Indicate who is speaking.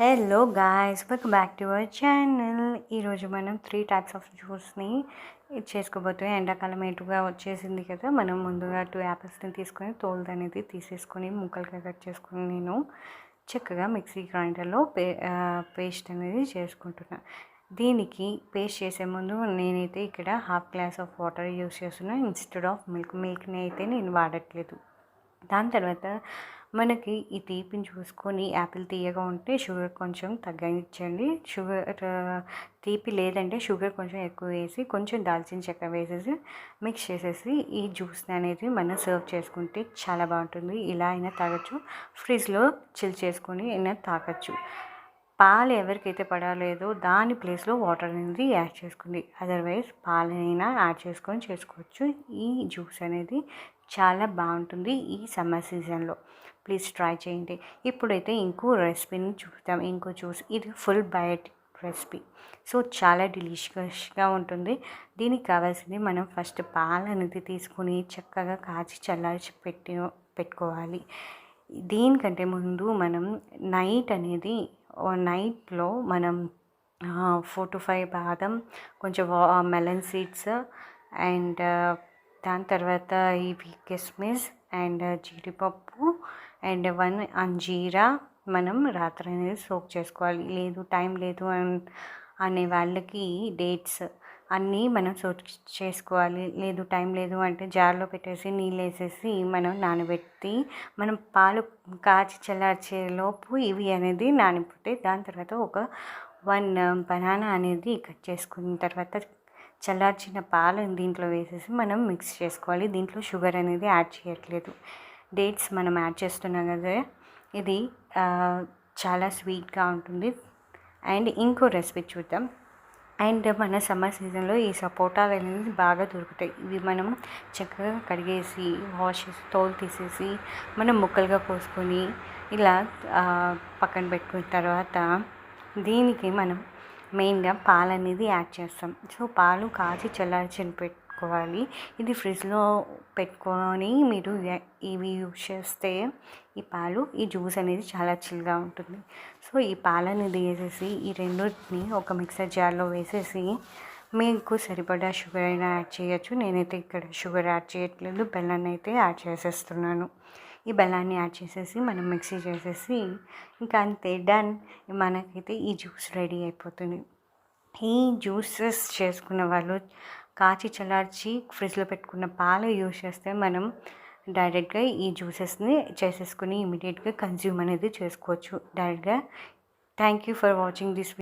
Speaker 1: Hello guys welcome back to our channel ఈరోజు మనం three types of జ్యూస్ని చేసుకోబోతే ఎండాకాలం ఎటుగా వచ్చేసింది కదా మనం ముందుగా టూ యాపిల్స్ని తీసుకొని తోలు అనేది తీసేసుకొని ముక్కలుగా కట్ చేసుకొని నేను చక్కగా మిక్సీ గ్రైండర్లో పే పేస్ట్ అనేది చేసుకుంటున్నాను దీనికి పేస్ట్ చేసే ముందు నేనైతే ఇక్కడ half glass of water use చేస్తున్నాను ఇన్స్టెడ్ ఆఫ్ మిల్క్ మిల్క్ని అయితే నేను వాడట్లేదు. దాని తర్వాత మనకి ఈ తీపిని చూసుకొని యాపిల్ తీయగా ఉంటే షుగర్ కొంచెం తగ్గించండి. షుగర్ తీపి లేదంటే షుగర్ కొంచెం ఎక్కువ వేసి కొంచెం దాల్చిన చెక్క వేసేసి మిక్స్ చేసేసి ఈ జ్యూస్ని అనేది మనం సర్వ్ చేసుకుంటే చాలా బాగుంటుంది. ఇలా అయినా తాగొచ్చు. ఫ్రిడ్జ్లో చిల్ చేసుకొని అయినా తాగొచ్చు. పాలు ఎవరికైతే పడలేదో దాని ప్లేస్లో వాటర్ అనేది యాడ్ చేసుకుంది. అదర్వైజ్ పాలనైనా యాడ్ చేసుకొని చేసుకోవచ్చు. ఈ జ్యూస్ అనేది చాలా బాగుంటుంది ఈ సమ్మర్ సీజన్లో. ప్లీజ్ ట్రై చేయండి. ఇప్పుడైతే ఇంకో రెసిపీని చూద్దాం. ఇంకో జ్యూస్. ఇది ఫుల్ బయోటిక్ రెసిపీ. సో చాలా డిలీషియస్గా ఉంటుంది. దీనికి కావాల్సింది మనం ఫస్ట్ పాలు అనేది తీసుకుని చక్కగా కాచి చల్లార్చి పెట్టి పెట్టుకోవాలి. దీనికంటే ముందు మనం నైట్ అనేది నైట్లో మనం ఫోర్ టు ఫైవ్ బాదం కొంచెం మెలన్ సీడ్స్ అండ్ దాని తర్వాత ఇవి కిస్మిస్ అండ్ జీడిపప్పు అండ్ వన్ అంజీరా మనం రాత్రి అనేది సోక్ చేసుకోవాలి. లేదు టైం లేదు అనే వాళ్ళకి డేట్స్ అన్నీ మనం సోక్ చేసుకోవాలి. లేదు టైం లేదు అంటే జార్లో పెట్టేసి నీళ్ళు వేసేసి మనం నానబెట్టి మనం పాలు కాచి చల్లార్చేలోపు ఇవి అనేది నానిపోతే దాని తర్వాత ఒక వన్ బనానా అనేది కట్ చేసుకున్న తర్వాత చల్లార్చిన పాలు దీంట్లో వేసేసి మనం మిక్స్ చేసుకోవాలి. దీంట్లో షుగర్ అనేది యాడ్ చేయట్లేదు. డేట్స్ మనం యాడ్ చేస్తున్నాం కదా ఇది చాలా స్వీట్గా ఉంటుంది. అండ్ ఇంకో రెసిపీ చూద్దాం. అండ్ మన సమ్మర్ సీజన్లో ఈ సపోటాలు అనేది బాగా దొరుకుతాయి. ఇవి మనం చక్కగా కడిగేసి వాష్ చేసి తోలు తీసేసి మనం ముక్కలుగా కోసుకొని ఇలా పక్కన పెట్టుకున్న తర్వాత దీనికి మనం మెయిన్గా పాలు అనేది యాడ్ చేస్తాం. సో పాలు కాచి చల్లార్చి పెట్టుకోవాలి. ఇది ఫ్రిడ్జ్లో పెట్టుకొని మీరు ఇవి యూజ్ చేస్తే ఈ పాలు ఈ జ్యూస్ అనేది చాలా చిల్గా ఉంటుంది. సో ఈ పాలని వేసేసి ఈ రెండింటిని ఒక మిక్సర్ జార్లో వేసేసి మీకు సరిపడా షుగర్ అయినా యాడ్ చేయొచ్చు. నేనైతే ఇక్కడ షుగర్ యాడ్ చేయట్లేదు. బెల్లాన్ని అయితే యాడ్ చేసేస్తున్నాను. ఈ బెల్లాన్ని యాడ్ చేసేసి మనం మిక్సీ చేసేసి ఇంకా అంతే డన్. మనకైతే ఈ జ్యూస్ రెడీ అయిపోతుంది. ఈ జ్యూసెస్ చేసుకున్న వాళ్ళు కాచి చల్లార్చి ఫ్రిడ్జ్లో పెట్టుకున్న పాలు యూజ్ చేస్తే మనం డైరెక్ట్గా ఈ జ్యూసెస్ని చేసేసుకుని ఇమీడియట్గా కన్జ్యూమ్ అనేది చేసుకోవచ్చు. డైరెక్ట్గా. Thank you for watching this